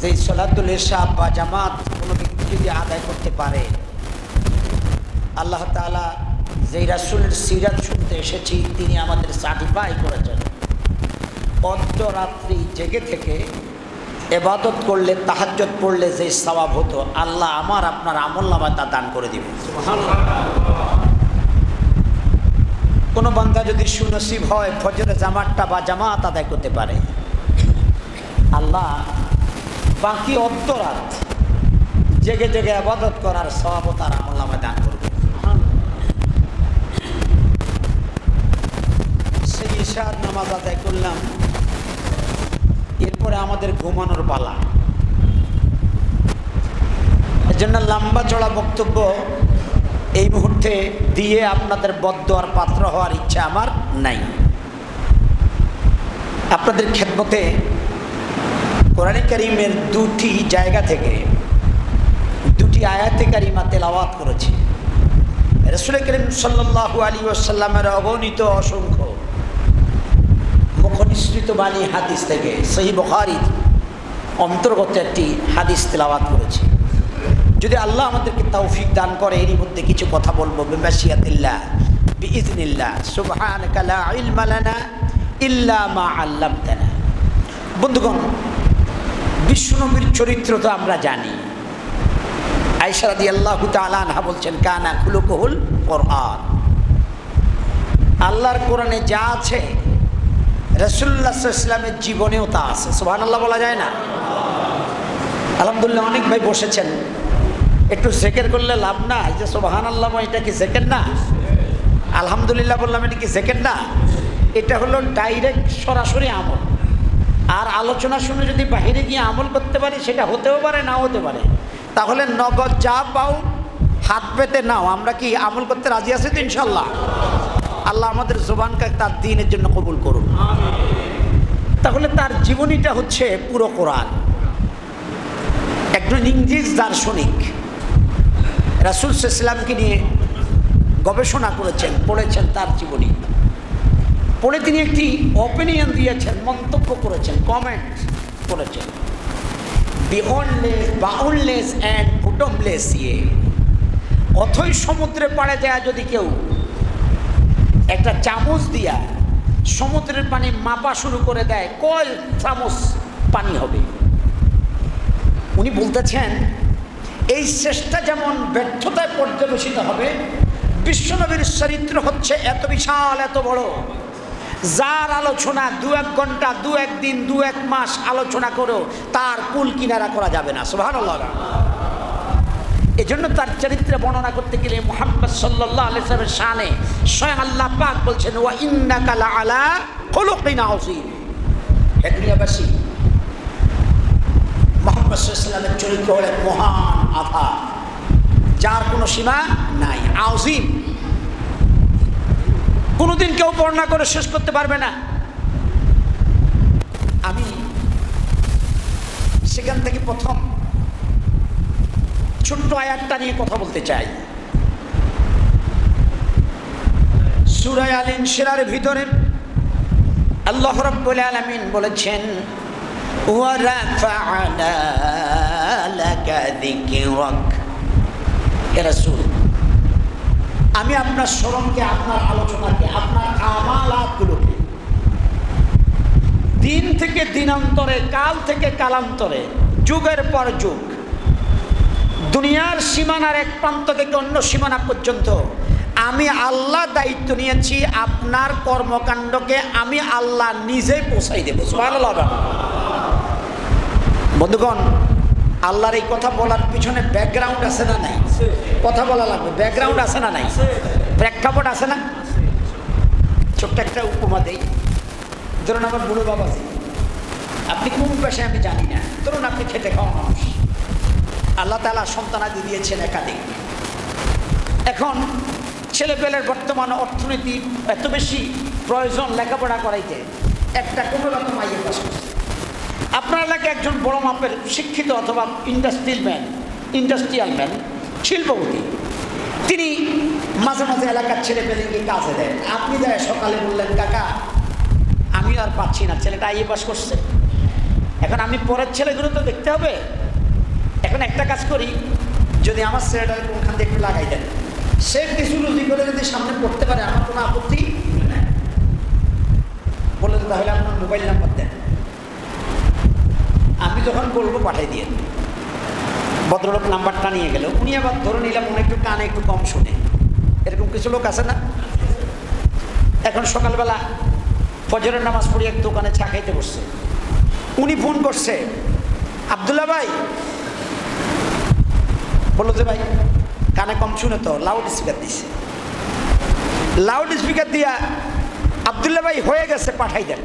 যে সলাতুল এশা বা জামাত কোনো ব্যক্তি যদি আদায় করতে পারে, আল্লাহ তাআলা যেই রাসুলের সিরাত শুনতে এসেছি, তিনি আমাদের সার্টিফাই করেছেন। অর্ধরাত্রি জেগে থেকে এবাদত করলে তাহাজ্জত পড়লে যে সওয়াব হতো, আল্লাহ আমার আপনার আমল নামায় তা দান করে দিবে কোনো বান্দা যদি সুনসিব হয় ফজরে জামাতটা বা জামাত আদায় করতে পারে। আল্লাহ বাকি অর্ধরাত জেগে জেগে আবাদত করার সওয়াব তার দান করবে। সেই ইশার নামাজ আদায় করলাম। এরপরে আমাদের ঘুমানোর পালা। জন্য লম্বা চড়া বক্তব্য এই মুহূর্তে দিয়ে আপনাদের বদ্ধ আর পাত্র হওয়ার ইচ্ছা আমার নাই। আপনাদের খেদমতে কোরআনে করিমের দুটি জায়গা থেকে দুটি আয়াতে কারিমা তেলাওয়াত করেছি। রসুল করিম সাল্লাহ আলী ওসাল্লামের অগণিত অসংখ্য মুখনিসৃত বাণী হাদিস থেকে সেই বখারি অন্তর্গত একটি হাদিস তেলাওয়াত করেছি। যদি আল্লাহ আমাদেরকে তৌফিক দান করে, এরই মধ্যে কিছু কথা বলব। বিবাসিয়াতিল্লাহ বিইজনিল্লাহ সুবহানাকা লা ইলমা লানা ইল্লা মা আল্লামতানা। বন্ধুগণ বিশ্বনবীর চরিত্র তো আমরা জানি। আয়সা রাদিয়াল্লাহু তাআলা আনহা বলছেন, কানা খুলুকুহুল কোরআন। আল্লাহর কোরআনে যা আছে রসুল্লাহ ইসলামের জীবনেও তা আছে। সুবহান আল্লাহ বলা যায় না? আলহামদুলিল্লাহ, অনেক ভাই বসেছেন। একটু জেকের করলে লাভ না এই যে সোবাহান আল্লাহ এটা কি জেকের না? আলহামদুলিল্লাহ বললাম, এটা কি জেকের না? এটা হলো ডাইরেক্ট সরাসরি আমল। আর আলোচনা শুনে যদি বাহিরে গিয়ে আমল করতে পারি, সেটা হতেও পারে, নাও হতে পারে। তাহলে নগদ যা পাও, হাত পেতে নাও। আমরা কি আমল করতে রাজি আছি তো ইনশাল্লাহ আল্লাহ আমাদের জোবানকে তার দিনের জন্য কবুল করুন। তাহলে তার জীবনীটা হচ্ছে পুরো কোরআন। একজন ইংরেজ দার্শনিক রাসুল ইসলামকে নিয়ে গবেষণা করেছেন, পড়েছেন তার জীবনী। পড়ে তিনি একটি অপিনিয়ন দিয়েছেন, মন্তব্য করেছেন কমেন্ট করেছেন। বিহনলেস বাউনলেস অ্যান্ড ফুটমলেস ইয়ে। অথই সমুদ্রে পাড়ে যায় যদি কেউ। একটা চামচ দিয়া সমুদ্রের পানি মাপা শুরু করে দেয়, কয় চামচ পানি হবে? উনি বলতেছেন, এই চেষ্টা যেমন ব্যর্থতায় পর্যবেসিত হবে, বিশ্বনবীর চরিত্র হচ্ছে এত বিশাল, এত বড়। যার আলোচনা দু এক ঘণ্টা, দু এক দিন, দু এক মাস আলোচনা করেও তার কুল কিনারা করা যাবে না। সুভান এজন্য তার চরিত্রে বর্ণনা করতে গেলে মোহাম্মদ সাল্লাহ আলিয়ামের শানে স্বয়ং আল্লাহ পাক বলছেন, ওয়া ইন্নাকালা আলা খলুকিন আযীম। হে দুনিয়াবাসী, মোহাম্মদ সাল্লামের চরিত্র হল এক মহান আভা যার কোনো সীমা নাই। আউজিম কোনোদিন কেউ বর্ণনা করে শেষ করতে পারবে না। আমি সেখান থেকে প্রথম ছোট্ট আয়াতটা নিয়ে কথা বলতে চাই। সুরায় আলীন সেরার ভিতরে আল্লাহ রব্বুল আলমিন বলেছেন এরা সুর আমি আপনার স্মরণকে, আপনার আলোচনাকে, আপনার আমালাতগুলোকে দিন থেকে দিনান্তরে, কাল থেকে কালান্তরে, যুগের পর যুগ, দুনিয়ার সীমানার এক প্রান্ত থেকে অন্য সীমানা পর্যন্ত আমি আল্লাহ দায়িত্ব নিয়েছি আপনার কর্মকাণ্ডকে আমি আল্লাহ নিজেই পৌঁছাই দেবো। বন্ধুগণ আল্লাহর এই কথা বলার পিছনে ব্যাকগ্রাউন্ড আছে না নাই? কথা বলা লাগবে। ব্যাকগ্রাউন্ড আছে না নাই? প্রেক্ষাপট আছে না? ছোট্ট একটা উপমা দেই। ধরুন আমার বুড়ো বাবাজি আপনি কোন পেশায় আমি জানি না। ধরুন আপনি খেটে খাওয়া মানুষ। আল্লাহ তালা সন্তানাদি দিয়েছেন একাধিক। এখন ছেলেপেলের বর্তমান অর্থনীতি এত বেশি প্রয়োজন লেখাপড়া করাইতে, একটা কোনো রকম আইয়ে পাস করছে আপনার এলাকায় একজন বড় মাপের শিক্ষিত অথবা ইন্ডাস্ট্রিয়াল ম্যান ইন্ডাস্ট্রিয়াল ম্যান শিল্পপতি। তিনি মাঝে মাঝে এলাকার ছেলে পেলেকে কাজে দেন। আপনি দেয় সকালে বললেন, কাকা, আমি আর পাচ্ছি না, ছেলেটা আইএ পাস করছে। এখন আমি পরের ছেলেগুলো তো দেখতে হবে। এখন একটা কাজ করি, যদি আমার ছেলেটাকে কোনখান থেকে একটু লাগাই দেন। সে কিছু রুজি করে যদি সামনে পড়তে পারে, আমার কোনো আপত্তি নেই। বলে তাহলে আপনার মোবাইল নাম্বার দেন। আমি যখন বলব, পাঠাই দিয়ে ভদ্রলোক নাম্বারটা নিয়ে গেল। উনি আবার ধরে নিলাম উনি একটু কানে একটু কম শুনে। এরকম কিছু লোক আছে না? এখন সকালবেলা ফজরের নামাজ পড়ে এক দোকানে চা খাইতে বসছে। উনি ফোন করছে আবদুল্লা ভাই। বলল যে, ভাই, কানে কম শুনে তো লাউড স্পিকার দিছে। লাউড স্পিকার দিয়া আবদুল্লা ভাই হয়ে গেছে, পাঠাই দেন।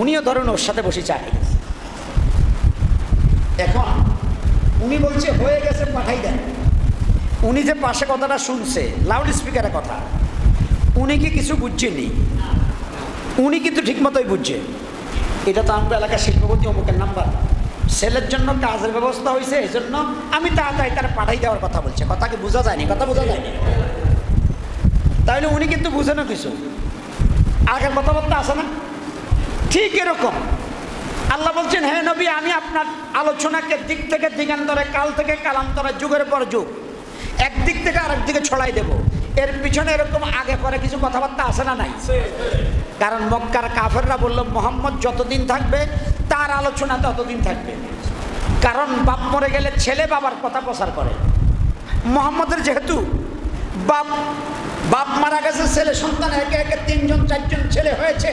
উনিও ধরেন ওর সাথে বসে চা খাইতেছে এখন উনি বলছে, হয়ে গেছে, পাঠাই দেন। উনি যে পাশে কথাটা শুনছে লাউড স্পিকারের কথা, উনি কি কিছু বুঝছেনি উনি কিন্তু ঠিকমতোই বুঝছে। এটা তো আমরা এলাকার শিল্পপতি অমুকের নাম্বার। ছেলের জন্য কাজের ব্যবস্থা হয়েছে এই জন্য আমি তাড়াতাড়ি তার পাঠাই দেওয়ার কথা বলছে। কথাকে বোঝা যায়নি? কথা বোঝা যায়নি। তাহলে উনি কিন্তু বুঝে না কিছু। আগের কথাবার্তা আছে না? ঠিক এরকম। আল্লাহ বলছেন হ্যাঁ নবী আমি আপনার আলোচনাকে দিক থেকে দিগান্তরে কাল থেকে কালান্তরে যুগের পর যুগ একদিক থেকে আরেক দিকে ছড়াই দেব। এর পিছনে এরকম আগে পরে কিছু কথাবার্তা আসে না নাই? কারণ মক্কার কাফেররা বলল মোহাম্মদ যতদিন থাকবে তার আলোচনা ততদিন থাকবে। কারণ বাপ মরে গেলে ছেলে বাবার কথা প্রচার করে। মোহাম্মদের যেহেতু বাপ বাপ মারা গেছে ছেলে সন্তান একে একে তিনজন চারজন ছেলে হয়েছে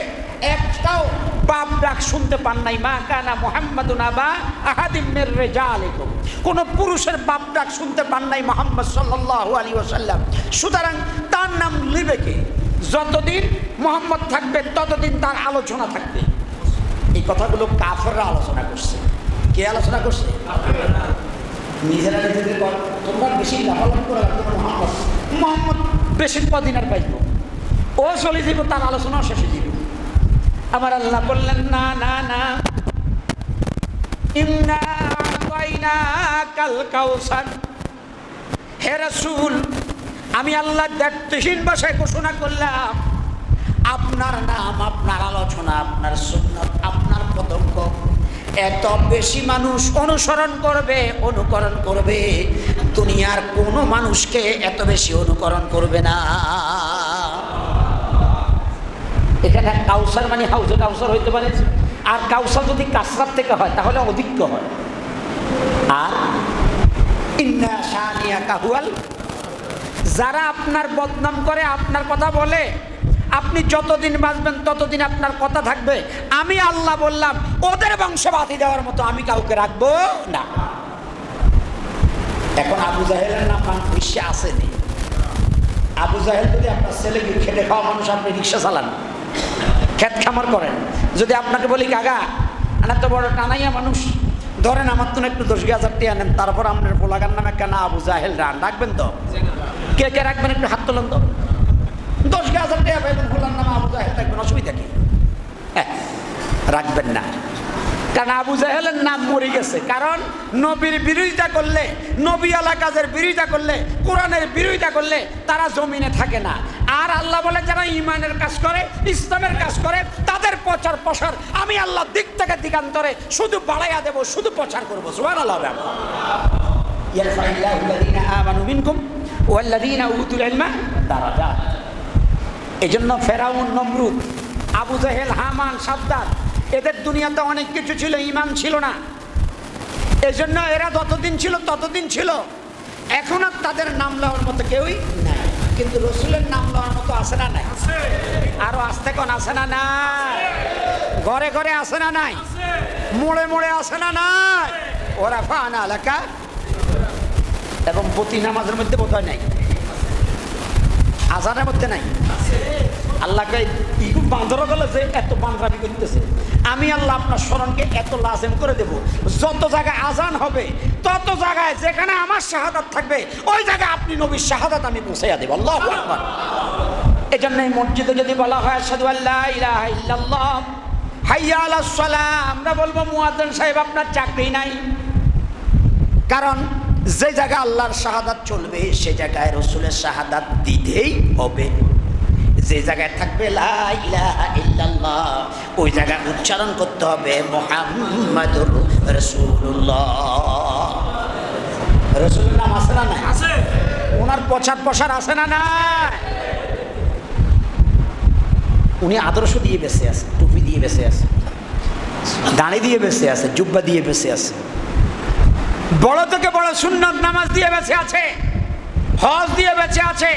একটাও বাপ ডাক শুনতে পান নাই, মা কানা মোহাম্মদুন আবা আহাদিমের রেজা আলাইকুম কোন পুরুষের বাপ ডাক শুনতে পান নাই মোহাম্মদ সাল্লাল্লাহু আলাইহি ওয়াসাল্লাম। সুতরাং তার নাম লিবে কে? যতদিন মোহাম্মদ থাকবে, ততদিন তার আলোচনা থাকবে। এই কথাগুলো কাফেররা আলোচনা করছে। কে আলোচনা করছে? নিজেরা নিজেদের তোমরা বেশি লাভালাভ করে মোহাম্মদ। মোহাম্মদ আর পাইব। ও চলে যাব তার আলোচনা শেষে দিব আমার আল্লাহ বললেন, না না না। হে রাসূল, আমি আল্লাহ দায়িত্বহীন ভাষায় ঘোষণা করলাম। আপনার নাম, আপনার আলোচনা, আপনার সুন্নত, আপনার পতঙ্গ এত বেশি মানুষ অনুসরণ করবে, অনুকরণ করবে। দুনিয়ার কোনো মানুষকে এত বেশি অনুকরণ করবে না। এখানে কাউসার মানে হাউজে কাউসার হইতে পারে। আর কাউসার যদি কাসরাত থেকে হয়, তাহলে অধিক্য হয়। আর কাহুয়াল, যারা আপনার বদনাম করে, আপনার কথা বলে, আপনি যতদিন বাঁচবেন, ততদিন আপনার কথা থাকবে। আমি আল্লাহ বললাম, ওদের বংশ বাতি দেওয়ার মতো আমি কাউকে রাখব না। এখন আবু জাহেলের নাম বিশ্বে আসেনি। আবু জাহেল যদি আপনার ছেলেকে খেটে খাওয়া মানুষ, আপনি রিক্সা চালান। খেত খামার করেন। যদি আপনাকে বলি কাকা আনার তো বড় টানাইয়া মানুষ। ধরেন আমার তো একটু দশ হাজার টিয়া তারপর আপনার পোলাগার নামে কেন আবু জাহেল রান রাখবেন তো? কে কে রাখবেন? একটু হাত তোলেন তো। দশ হাজার পাইবেন পোলার নামে আবু জাহেল রাখবেন অসুবিধা কি? হ্যাঁ, রাখবেন না। কারণ আবু জাহেলের নাম মরে গেছে। কারণ নবীর বিরোধিতা করলে নবী আলা কাজের বিরোধিতা করলে কোরআনের বিরোধিতা করলে তারা জমিনে থাকে না। আর আল্লাহ বলে যারা ইমানের কাজ করে, ইসলামের কাজ করে, তাদের প্রচার প্রসার আমি আল্লাহ দিক থেকে দিগান্তরে শুধু বাড়াইয়া দেব, শুধু প্রচার করব। সুমান আল্লাহ এই জন্য ফেরাউন, নমরুদ, আবু সাদ্দার এদের দুনিয়াতে অনেক কিছু ছিল, ইমান ছিল না। এজন্য এরা যতদিন ছিল ততদিন ছিল। এখন আর তাদের নাম লওয়ার মতো কেউই না কিন্তু রসুলের নাম লওয়ার মতো আছে না নাই? আরও আসতে কোন আছে না নাই? ঘরে ঘরে আছে না নাই? মোড়ে মোড়ে আছে না নাই? ওরা ফানা এলাকা এবং প্রতি নামাজের মধ্যে বোধ হয় নাই। আজানের মধ্যে নাই? আল্লাহকে বাঁধর গেলে যে এত বান্ধরামি করতেছে। আমি আল্লাহ আপনার স্মরণকে এত লাজেম করে দেব। যত জায়গায় আজান হবে, তত জায়গায় যেখানে আমার শাহাদাত থাকবে, ওই জায়গায় আপনি নবীর শাহাদাত আমি পৌঁছাইয়া দেব। আল্লাহ আকবার। এই জন্য এই মসজিদে যদি বলা হয় সাধু আল্লাহ ইলাহা হাইয়া আলাস সালাহ, আমরা বলব, মুয়াজ্জিন সাহেব, আপনার চাকরি নাই। কারণ যে জায়গায় আল্লাহর শাহাদাত চলবে, সে জায়গায় রসুলের শাহাদাত দিতেই হবে। যে জায়গায় থাকবে ওই জায়গায় উচ্চারণ করতে হবে মোহাম্মদুর রসুল্লাহ রসুলের নাম আছে না নাই? ওনার প্রচার প্রসার আছে না না উনি আদর্শ দিয়ে বেঁচে আছে টুপি দিয়ে বেঁচে আছে দাঁড়ি দিয়ে বেঁচে আছে জুব্বা দিয়ে বেঁচে আছে। বড় থেকে বড় সুন্নত নামাজ দিয়ে বেঁচে আছে হজ দিয়ে বেঁচে আছে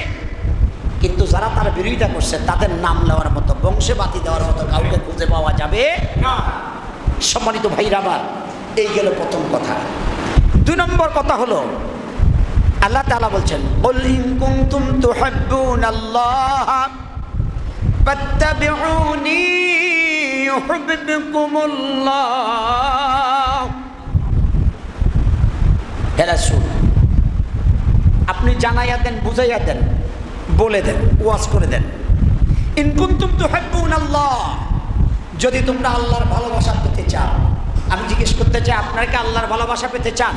যারা তার বিরোধিতা করছে, তাদের নাম নেওয়ার মতো বংশে বাতি দেওয়ার মতো কাউকে খুঁজে পাওয়া যাবে না। সম্মানিত ভাইরা আমার, এই গেল প্রথম কথা। দুই নম্বর কথা হলো, আল্লাহ তালা বলছেন আপনি জানাইয়া দেন, বুঝাইয়া দেন বলে দেন, ওয়াজ করে দেন। ইনকুন্তুম তো তুহিব্বুন আল্লাহ, যদি তোমরা আল্লাহর ভালোবাসা পেতে চাও। আমি জিজ্ঞেস করতে চাই, আপনারা কি আল্লাহর ভালোবাসা পেতে চান?